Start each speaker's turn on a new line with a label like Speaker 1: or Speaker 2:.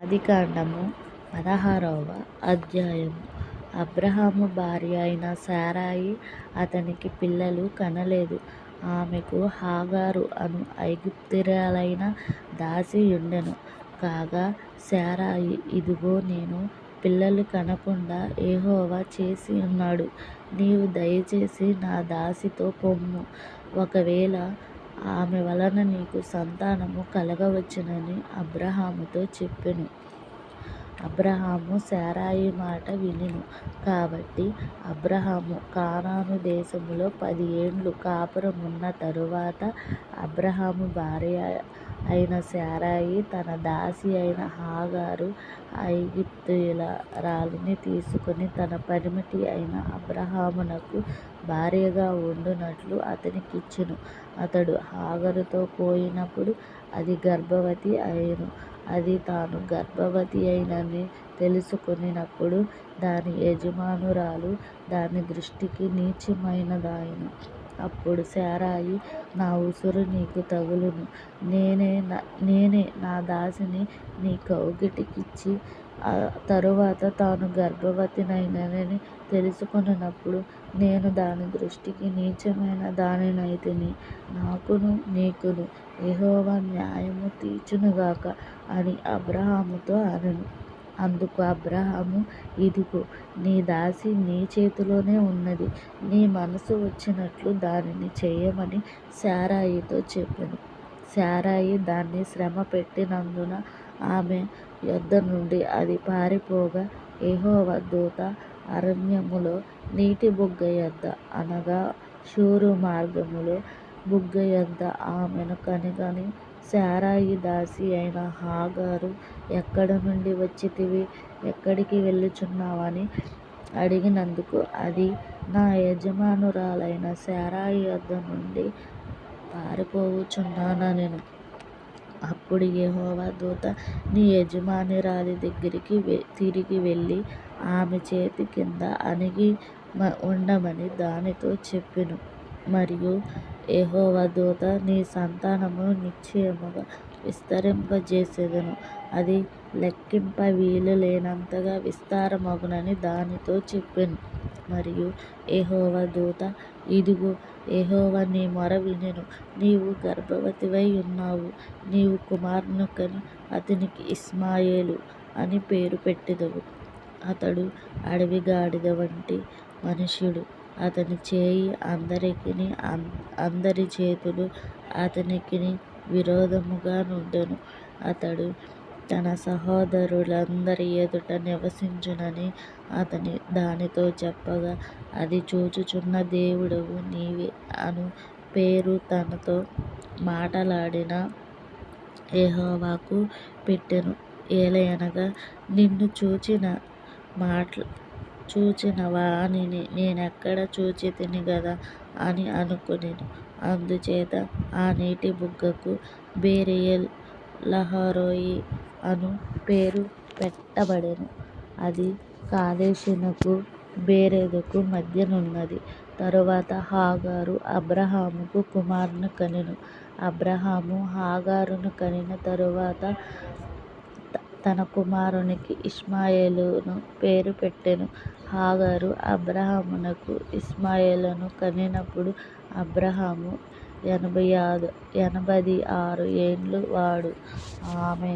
Speaker 1: ఆదికాండము పదహారవ అధ్యాయము అబ్రహాము భార్య అయిన సారాయి అతనికి పిల్లలు కనలేదు. ఆమెకు హాగారు అను ఐగుప్తిరాలైన దాసి ఉండెను కాగా సారాయి ఇదిగో నేను పిల్లలు కనకుండా ఏహోవా చేసి ఉన్నాడు. నీవు దయచేసి నా దాసితో పొమ్ము. ఒకవేళ ఆమె వలన నీకు సంతానము కలగవచ్చునని అబ్రాహాముతో చెప్పెను. అబ్రాహాము శారయి మాట వినెను. కాబట్టి అబ్రాహాము కానాను దేశములో పది ఏండ్లు కాపురమున్న తరువాత అబ్రాహాము భార్య అయిన శారయి తన దాసి అయిన హాగారు ఐగుప్తీయురాలిని తీసుకొని తన పనిమటి అయిన అబ్రహామునకు భార్యగా ఉండునట్లు అతనికిచ్చెను. అతడు హాగరుతో పోయినప్పుడు అది గర్భవతి అయిను అది తాను గర్భవతి అయినని తెలుసుకొనినప్పుడు దాని యజమానురాలు దాని దృష్టికి నీచమైనదాయెను. అప్పుడు శారాయి నా ఉసురు నీకు తగులును. నేనే నా దాసిని నీ కౌగిటకిచ్చి తరువాత తాను గర్భవతినైనని తెలుసుకొనినప్పుడు నేను దాని దృష్టికి నీచమైన దానినైతిని. నాకును నీకును యెహోవా న్యాయము తీర్చునుగాక అని అబ్రహాముతో అనెను. అందుకు అబ్రాహాము ఇదిగో నీ దాసి నీ చేతిలోనే ఉన్నది. నీ మనసు వచ్చినట్లు దానిని చేయమని శారాయితో చెప్పెను. శారాయి దాన్ని శ్రమ పెట్టినందున ఆమె యొద్దనుండి అది పారిపోగా ఏహోవ దూత అరణ్యములో నీటి బుగ్గ యొద్ద అనగా షూరు మార్గములో బుగ్గ యొద్ద ఆమెను కనుగొని సారాయి దాసి అయిన హాగారు ఎక్కడ నుండి వచ్చితివి ఎక్కడికి వెళ్ళుచున్నావని అడిగినందుకు అది నా యజమానురాలైన శారాయి వద్ద నుండి పారిపోవుచున్నాను నేను అప్పుడు యెహోవా దూత నీ యజమానురాలి దగ్గరికి తిరిగి వెళ్ళి ఆమె చేతి కింద అణిగి ఉండమని దానితో చెప్పెను. మరియు యెహోవా దూత నీ సంతానమును నిశ్చయముగా విస్తరింపజేసెదను. అది లెక్కింప వీలు లేనంతగా విస్తారమగునని దానితో చెప్పెను. మరియు యెహోవా దూత ఇదిగో యెహోవా నీ మొర వినెను. నీవు గర్భవతివై ఉన్నావు. నీవు కుమారుని కని అతనికి ఇస్మాయేలు అని పేరు పెట్టెదవు. అతడు అడవి గాడిద వంటి మనుష్యుడు. అతని చేయి అందరికిని అందరి చేతులు అతనికిని విరోధముగా నుండెను అతడు తన సహోదరులందరి ఎదుట నివసించునని అతని దానితో చెప్పగా అది చూచుచున్న దేవుడవు నీవే అను పేరు తనతో మాటలాడిన యెహోవాకు పెట్టెను. ఏలయనగా నిన్ను చూచిన చూచినవా అని నేనెక్కడ చూచితిని గదా అని అనుకొనెను. అందుచేత ఆ నీటి బుగ్గకు బేరియల్ లహారోయి అను పేరు పెట్టబడెను. అది కాదేశినకు బెరెదుకు మధ్యనున్నది. తరువాత హాగారు అబ్రహాముకు కుమారుని కనెను. అబ్రహాము హాగారును కనిన తరువాత తన కుమారునికి ఇష్మాయేలను పేరు పెట్టెను. హాగారు అబ్రహామునకు ఇష్మాయేలును కనినప్పుడు అబ్రహాము ఎనభది ఆరు ఏండ్లు వాడు. ఆమె